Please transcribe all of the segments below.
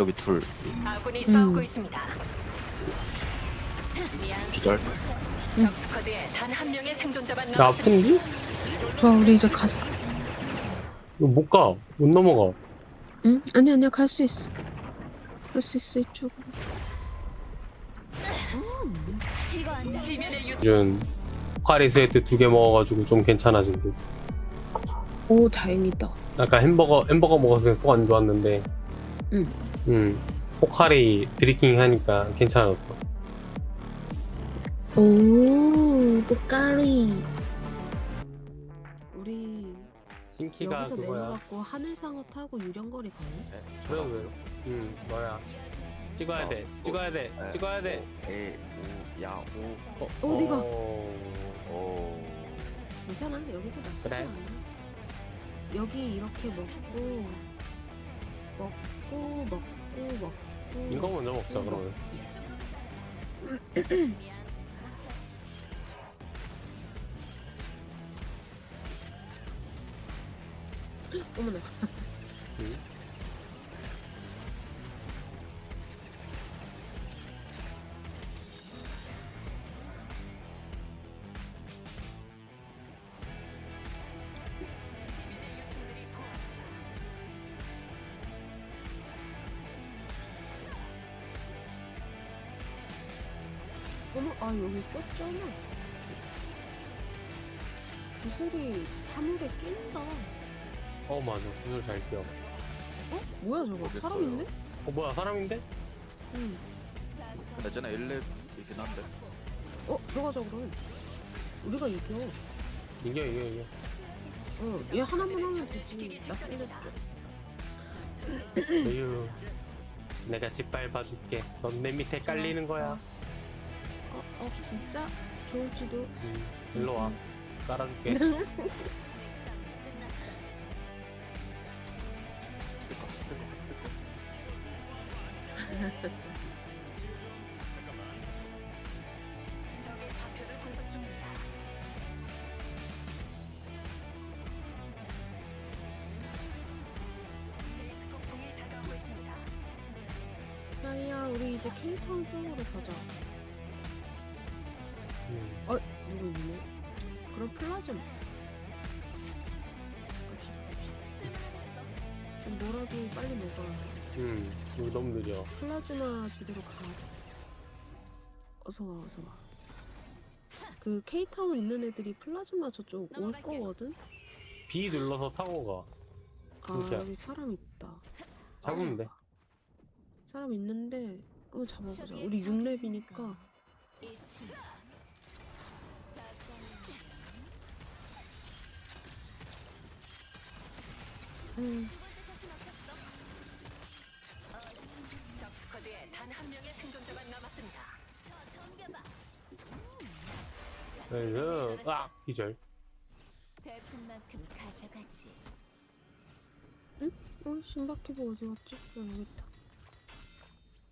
여기 둘 아군이 음. 싸우고 있습니다. 기절 적스쿼드에 단 한 명의 생존자만 나 남았습니다. 아픈디? 좋아 우리 이제 가자 이거 못 가. 못 넘어가. 응? 아니 아니야 갈 수 있어 갈 수 있어 유준 포카리 스웨트 두 개 먹어가지고 좀 괜찮아진 듯. 오 다행이다 아까 햄버거 햄버거 먹었을 때 속 안 좋았는데. 응. 응. 포카리 드리킹 하니까 괜찮았어. 오 꽃가리 우리 신키가 여기서 그거야. 내려갖고 하늘상어 타고 유령거리 가네? 왜 왜? 응 뭐야? 찍어야 돼. 찍어야 돼. 네. 찍어야 돼. 에, 오, 야, 오, 어, 어디가? 어. 오. 괜찮아 여기도 나쁘지 그래. 않아 여기 이렇게 먹고 먹고 먹고 이거 먼저 먹자 그러면. 어머나 어머 아 여기 꼈잖아 구슬이 사물에 낀다 어 맞아. 구슬 잘 끼어. 어? 뭐야 저거 모르겠어요. 사람 있네? 어 뭐야 사람인데? 응 예전에 일렙이긴 한데. 어 들어가자 그럼 우리가 이겨 이겨 이겨 이겨. 어 얘 하나만 하면 되지 나 살려줘 에휴. 내가 짓밟아줄게. 넌 내 밑에 깔리는 거야. 어, 어 진짜? 좋을지도 음, 일로 와. 다가오고 있습니다. 야야 우리 이제 케이타운 쪽으로 가자 음. 어? 누구 있네? 그럼 플라즈마 갑시다 갑시다 좀 뭐라도 빨리 먹어야 돼 음, 여기 너무 느려. 플라즈마 지대로 가 어서 와 어서 와그 케이타운 있는 애들이 플라즈마 저쪽 올 거거든? B 눌러서 타고 가. 아 진짜. 여기 사람 있다 잡으면 돼. 사람 있는데 한번 잡아보자 우리 6렙이니까 음, 적스쿼드에 단 한 명의 생존자만 남았습니다. 그래서 아 기절. 배푼 만큼 가져가지. 어 신박해보 어디 갔지? 어, 여기 있다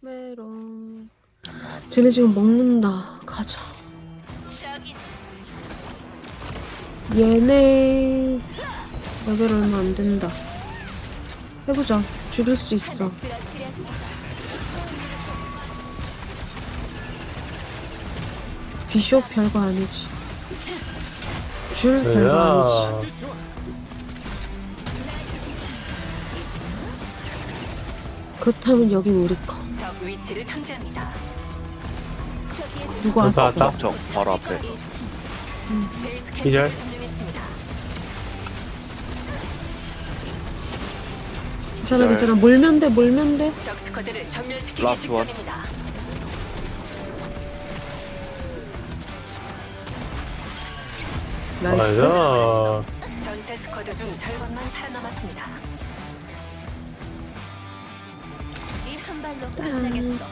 메롱 쟤네 지금 먹는다 가자 저기 얘네 레벨 얼마 안 된다 해보자 죽일 수 있어. 비숍 별거 아니지 줄 별거 아니지 야. 그렇다면 여기 우리 거 적 위치를 탐지합니다. 저기에 누구 왔어? 저 바로 앞에. 기절. 괜찮아 괜찮아 몰면 돼 몰면 돼 적 스쿼드를 전멸시키기 라스트 원. 직전입니다. 나이스 맞아. 전체 스쿼드 중 절반만 살아남았습니다. 이 한 발로 끝나겠어.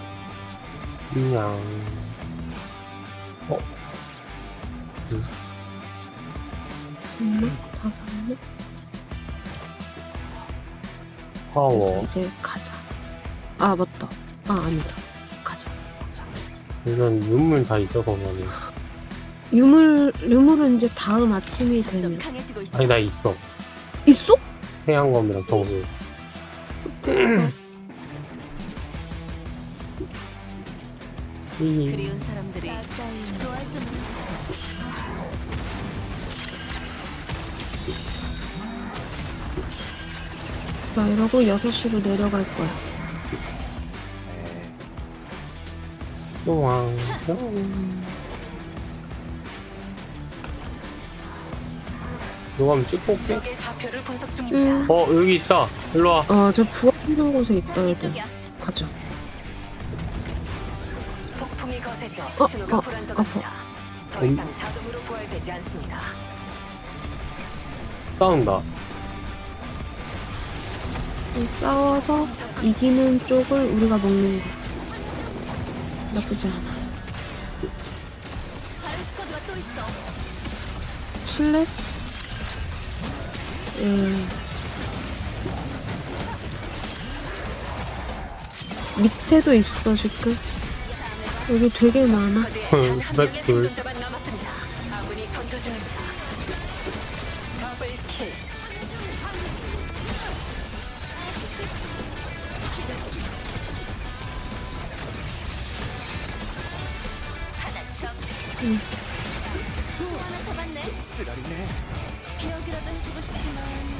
그냥. 어, 엄마 다 샀네 파워 이제 가자. 아 맞다. 아 아니다. 가자. 가자. 이런 유물 다 있어서 그러네 유물 유물은 이제 다음 아침이 되면 아니 나 있어 있어? 태양검이랑 정수 그리운 사람들이 좋아할 수는 자 이러고 6시로 내려갈 거야 네. 왕 이거 한번 찍고 올게 적의 좌표를 분석 중입니다. 음. 어 여기 있다 일로와 어저 부엌이는 곳에 있다 이쪽이야. 가자 폭풍이 거세져 어, 신호가 어, 불안정합니다. 더 음. 이상 자동으로 부활되지 않습니다. 싸운다 이 싸워서 이기는 쪽을 우리가 먹는 거 나쁘지 않아. 실내? 예. 밑에도 있어 지금 여기 되게 많아 스펙 생 응.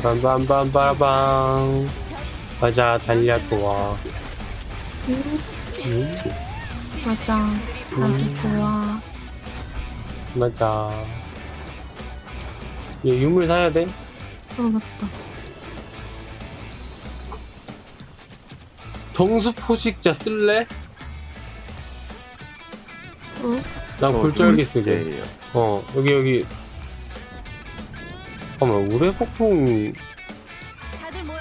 빰빰빰빠라방 가자 음, 맞아 나도 좋아 맞아 얘 유물 사야 돼? 어 맞다 정수 포식자 쓸래? 어? 난 어, 굴절기 그- 쓰게 예, 예. 어 여기 여기 잠깐만 우레 폭풍 다들 모여.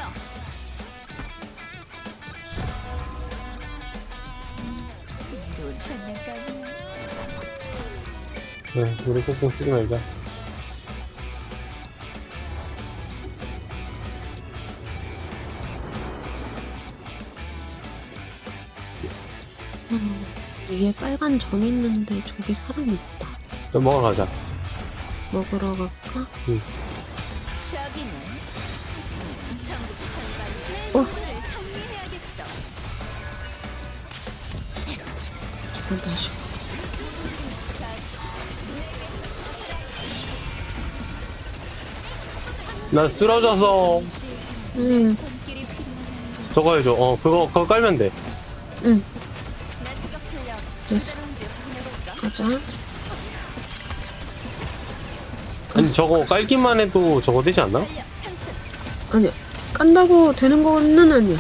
장난감이. 네, 우레 폭풍 쓰지 말자 위에 빨간 점 있는데 저기 사람 있다 또 먹으러 가자 먹으러 갈까? 저기는 내 어. 정리해야겠어. 잠깐 다시 나 쓰러져서 응. 저거 해줘 어 그거 그거 깔면 돼 응, 됐어? 가자 아니 저거 깔기만 해도 저거 되지 않나? 아니야 깐다고 되는 거는 아니야.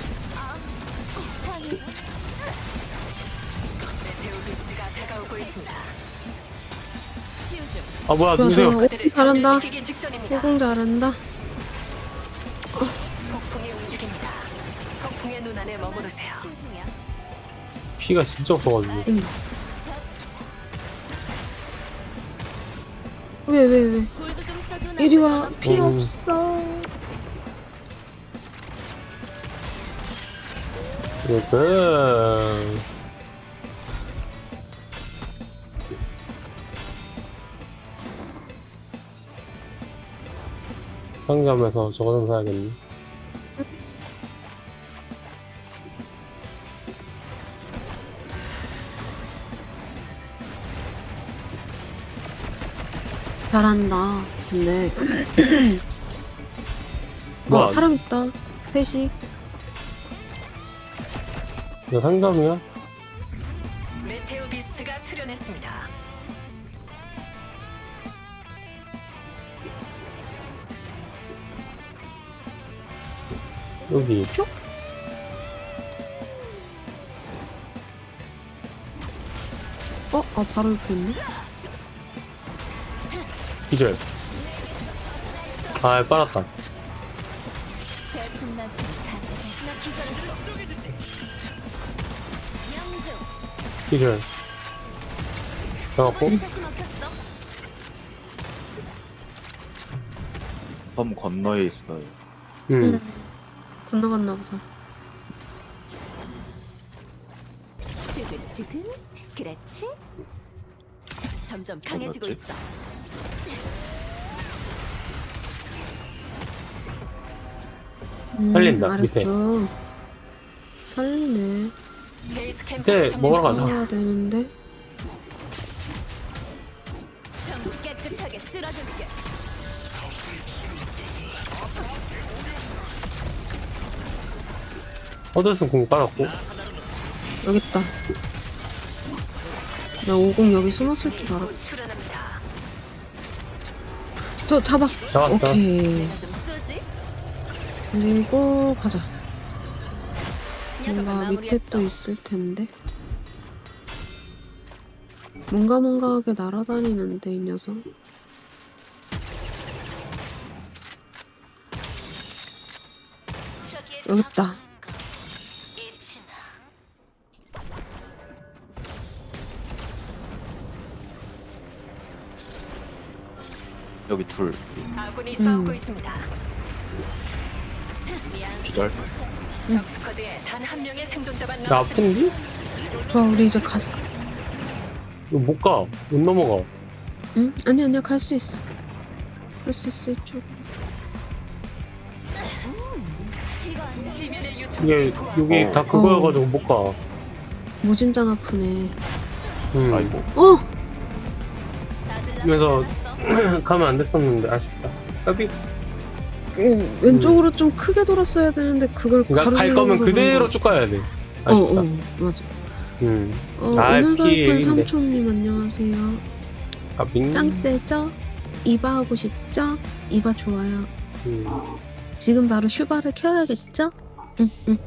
아 뭐야 누구세요? 오 잘한다. 호공 잘한다 피가 진짜 없어가지고. 응. 왜왜 왜, 이리 와피 음. 없어. 이렇게 상점에서 저거 좀 사야겠네 잘한다 근데 뭐야? 어 사람 있다 셋이 이거 상점이야? 메테오 비스트가 출연했습니다. 여기 어? 아 바로 옆에 있네 기절 아 빨았다. 기절 먹혔어. 섬 건너에 있어요. 음 건너갔나 보다 두근두근. 그렇지? 점점 강해지고? 있어. 음, 살린다, 밑에. 아래쪽. 살리네. 밑에 정리 가자. 살려야 되는데. 허드슨 공 깔았고 여기 있다. 나 오공 여기 숨었을 줄 알았다 저 잡아. 잡았어. 오케이. 그리고 가자. 뭔가 밑에. 또 있을 텐데. 뭔가 뭔가 하게 날아다니는데 이 녀석. 여기 있다. 여기 둘. 아군이 음. 싸우고 있습니다. 미안. 기절. 적 스쿼드에 단 한 명의 생존자만 나 남았습니다. 아픈디? 좋아 우리 이제 가자. 이거 못 가. 못 넘어가. 응? 아니 아니야 갈 수 있어. 갈 수 있어 이쪽. 시민의 이게 여기 어. 다 그거여가지고 못 가. 무진장 아프네. 음. 아이고. 어! 그래서-? 가면 안 됐었는데 아쉽다. 까비. 어, 왼쪽으로 좀 크게 돌았어야 되는데 그걸 그러니까 갈 가로로 거면 그대로 그런 쭉 가야 돼. 거. 어, 아쉽다. 어, 맞아. 음. 어, 아, 오늘 피 가입한 일인데. 삼촌님 안녕하세요. 까비. 짱 세죠? 이바 하고 싶죠? 이바 좋아요. 음. 지금 바로 슈바를 켜야겠죠? 응, 응.